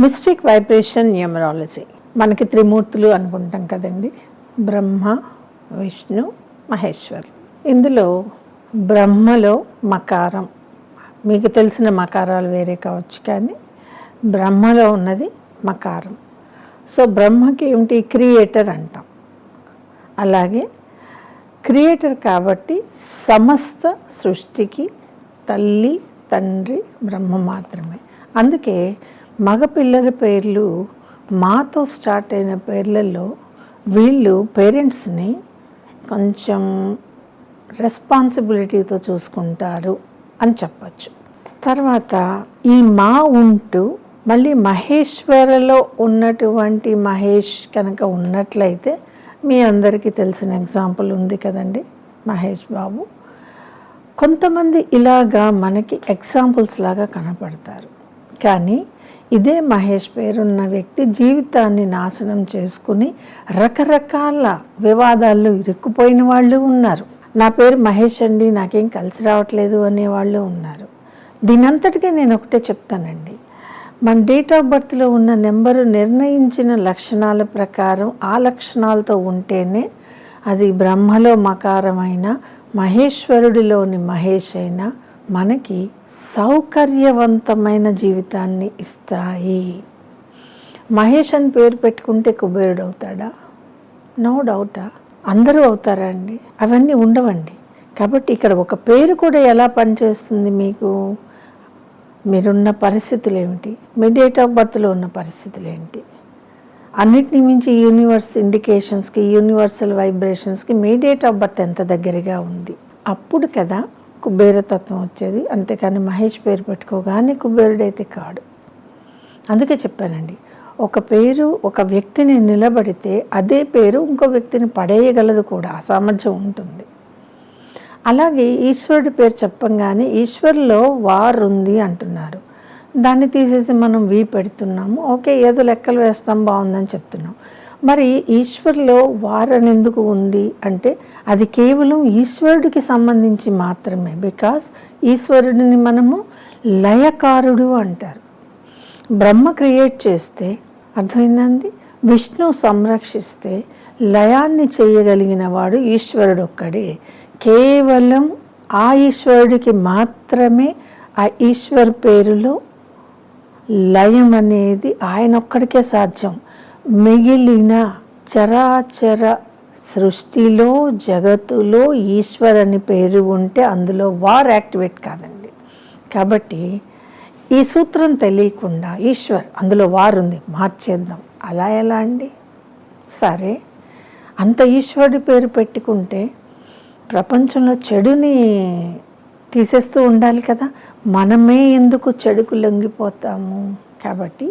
Mystic vibration numerology మనకి త్రిమూర్తులు అనుకుంటాం కదండి. బ్రహ్మ విష్ణు మహేశ్వర్. ఇందులో బ్రహ్మలో మకారం. మీకు తెలిసిన మకారాలు వేరే కావచ్చు కానీ బ్రహ్మలో ఉన్నది మకారం. సో బ్రహ్మకి ఏమిటి? క్రియేటర్ అంటాం. అలాగే క్రియేటర్ కాబట్టి సమస్త సృష్టికి తల్లి తండ్రి బ్రహ్మ మాత్రమే. అందుకే మగపిల్లల పేర్లు మాతో స్టార్ట్ అయిన పేర్లలో వీళ్ళు పేరెంట్స్ని కొంచెం రెస్పాన్సిబిలిటీతో చూసుకుంటారు అని చెప్పచ్చు. తర్వాత ఈ మా ఉంటూ మళ్ళీ మహేశ్వరలో ఉన్నటువంటి మహేష్ కనుక ఉన్నట్లయితే మీ అందరికీ తెలిసిన ఎగ్జాంపుల్ ఉంది కదండి మహేష్ బాబు. కొంతమంది ఇలాగా మనకి ఎగ్జాంపుల్స్ లాగా కనపడతారు. కానీ ఇదే మహేష్ పేరున్న వ్యక్తి జీవితాన్ని నాశనం చేసుకుని రకరకాల వివాదాల్లో ఇరుక్కుపోయిన వాళ్ళు ఉన్నారు. నా పేరు మహేష్ అండి నాకేం కలిసి రావట్లేదు అనే వాళ్ళు ఉన్నారు. దీనంతటికీ నేను ఒకటే చెప్తానండి. మన డేట్ ఆఫ్ బర్త్లో ఉన్న నెంబరు నిర్ణయించిన లక్షణాల ప్రకారం ఆ లక్షణాలతో ఉంటేనే అది బ్రహ్మలో మకారమైన మహేశ్వరుడిలోని మహేష్ అయినా మనకి సౌకర్యవంతమైన జీవితాన్ని ఇస్తాయి. మహేష్ అని పేరు పెట్టుకుంటే కుబేరుడు అవుతాడా నో డౌటా. అందరూ అవుతారా అండి? అవన్నీ ఉండవండి. కాబట్టి ఇక్కడ ఒక పేరు కూడా ఎలా పనిచేస్తుంది మీకు? మీరున్న పరిస్థితులు ఏమిటి మీ డేట్ ఆఫ్ బర్త్లో ఉన్న పరిస్థితులు ఏంటి అన్నిటిని మించి యూనివర్స్ ఇండికేషన్స్కి యూనివర్సల్ వైబ్రేషన్స్కి మీ డేట్ ఆఫ్ బర్త్ ఎంత దగ్గరగా ఉంది? అప్పుడు కదా కుబేరతత్వం వచ్చేది. అంతేకాని మహేష్ పేరు పెట్టుకోగానే కుబేరుడైతే కాడు. అందుకే చెప్పానండి ఒక పేరు ఒక వ్యక్తిని నిలబడితే అదే పేరు ఇంకో వ్యక్తిని పడేయగలదు కూడా ఆ సామర్థ్యం ఉంటుంది. అలాగే ఈశ్వరుడి పేరు చెప్పంగానే ఈశ్వరులో వార్ ఉంది అంటున్నారు. దాన్ని తీసేసి మనం వీ పెడుతున్నాము. ఓకే ఏదో లెక్కలు వేస్తాం బాగుందని చెప్తున్నాం. మరి ఈశ్వరులో వారనెందుకు ఉంది అంటే అది కేవలం ఈశ్వరుడికి సంబంధించి మాత్రమే. బికాస్ ఈశ్వరుడిని మనము లయకారుడు అంటారు. బ్రహ్మ క్రియేట్ చేస్తే అర్థమైందండి? విష్ణు సంరక్షిస్తే లయాన్ని చేయగలిగిన వాడు ఈశ్వరుడు ఒక్కడే కేవలం ఆ ఈశ్వరుడికి మాత్రమే ఆ ఈశ్వర్ పేరులో లయం అనేది ఆయన ఒక్కడికే సాధ్యం. మిగిలిన చరాచర సృష్టిలో జగత్తులో ఈశ్వర్ అని పేరు ఉంటే అందులో వార్ యాక్టివేట్ కాదండి. కాబట్టి ఈ సూత్రం తెలియకుండా ఈశ్వర్ అందులో వారు ఉంది మార్చేద్దాం. అలా ఎలా అండి? సరే అంత ఈశ్వరుడి పేరు పెట్టుకుంటే ప్రపంచంలో చెడుని తీసేస్తూ ఉండాలి కదా. మనమే ఎందుకు చెడుకు లొంగిపోతాము? కాబట్టి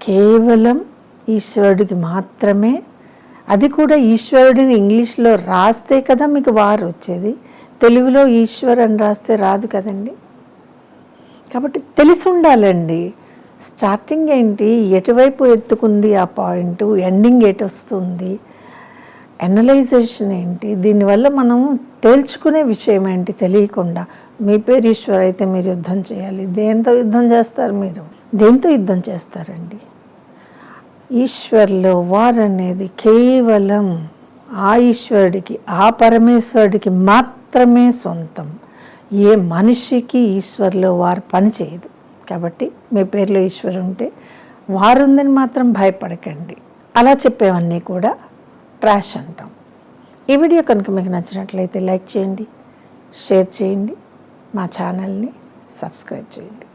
కేవలం ఈశ్వరుడికి మాత్రమే. అది కూడా ఈశ్వరుడిని ఇంగ్లీష్లో రాస్తే కదా మీకు వారు వచ్చేది. తెలుగులో ఈశ్వర్ అని రాస్తే రాదు కదండి. కాబట్టి తెలిసి ఉండాలండి. స్టార్టింగ్ ఏంటి? ఎటువైపు ఎత్తుకుంది ఆ పాయింట్? ఎండింగ్ ఎటు వస్తుంది? ఎనలైజేషన్ ఏంటి? దీనివల్ల మనం తేల్చుకునే విషయం ఏంటి తెలియకుండా? మీ పేరు ఈశ్వర్ అయితే మీరు యుద్ధం చేయాలి. దేంతో యుద్ధం చేస్తారు మీరు? దేంతో యుద్ధం చేస్తారండి? ఈశ్వర్లో వారు అనేది కేవలం ఆ ఈశ్వరుడికి ఆ పరమేశ్వరుడికి మాత్రమే సొంతం. ఏ మనిషికి ఈశ్వర్లో వారు పనిచేయదు కాబట్టి మీ పేరులో ఈశ్వరు ఉంటే వారుందని మాత్రం భయపడకండి. అలా చెప్పేవన్నీ కూడా ట్రాష్ అంటాం. ఈ వీడియో కనుక మీకు నచ్చినట్లయితే లైక్ చేయండి షేర్ చేయండి మా ఛానల్ని సబ్స్క్రైబ్ చేయండి.